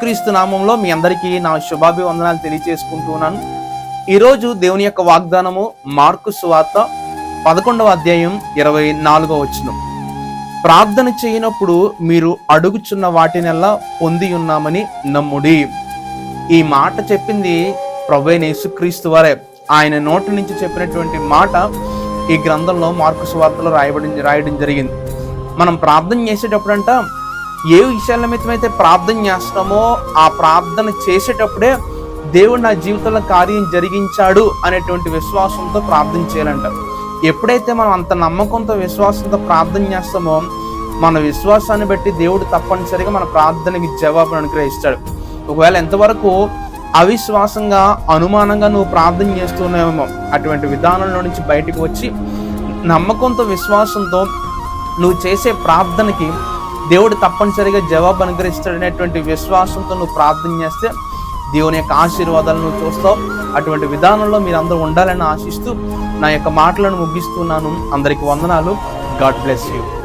క్రీస్తు నామంలో మీ అందరికీ నా శుభాభివందనాలు తెలియజేసుకుంటున్నాను ఈరోజు దేవుని యొక్క వాగ్దానము మార్కు సువార్త పదకొండవ అధ్యాయం ఇరవై నాలుగవ వచనం. ప్రార్థన చేయనప్పుడు మీరు అడుగుచున్న వాటినెల్లా పొంది ఉన్నామని నమ్ముడి. ఈ మాట చెప్పింది ప్రభైన యేసుక్రీస్తు వారే. ఆయన నోటి నుంచి చెప్పినటువంటి మాట ఈ గ్రంథంలో మార్కు సువార్తలో రాయబడి రాయడం జరిగింది. మనం ప్రార్థన చేసేటప్పుడంట ఏ విషయాల నిమిత్తమైతే ప్రార్థన చేస్తామో ఆ ప్రార్థన చేసేటప్పుడే దేవుడు నా జీవితంలో కార్యం జరిగించాడు అనేటువంటి విశ్వాసంతో ప్రార్థన చేయాలంట. ఎప్పుడైతే మనం అంత నమ్మకంతో విశ్వాసంతో ప్రార్థన చేస్తామో మన విశ్వాసాన్ని బట్టి దేవుడు తప్పనిసరిగా మన ప్రార్థనకి జవాబును అనుగ్రహిస్తాడు. ఒకవేళ ఎంతవరకు అవిశ్వాసంగా అనుమానంగా నువ్వు ప్రార్థన చేస్తున్నావేమో అటువంటి విధానంలో నుంచి బయటకు వచ్చి నమ్మకంతో విశ్వాసంతో నువ్వు చేసే ప్రార్థనకి దేవుడు తప్పనిసరిగా జవాబు అనుగ్రహిస్తాడనేటువంటి విశ్వాసంతో నువ్వు ప్రార్థన చేస్తే దేవుని యొక్క ఆశీర్వాదాలు నువ్వు చూస్తావు. అటువంటి విధానంలో మీరు అందరూ ఉండాలని ఆశిస్తూ నా యొక్క మాటలను ముగిస్తున్నాను. అందరికి వందనాలు. God bless you.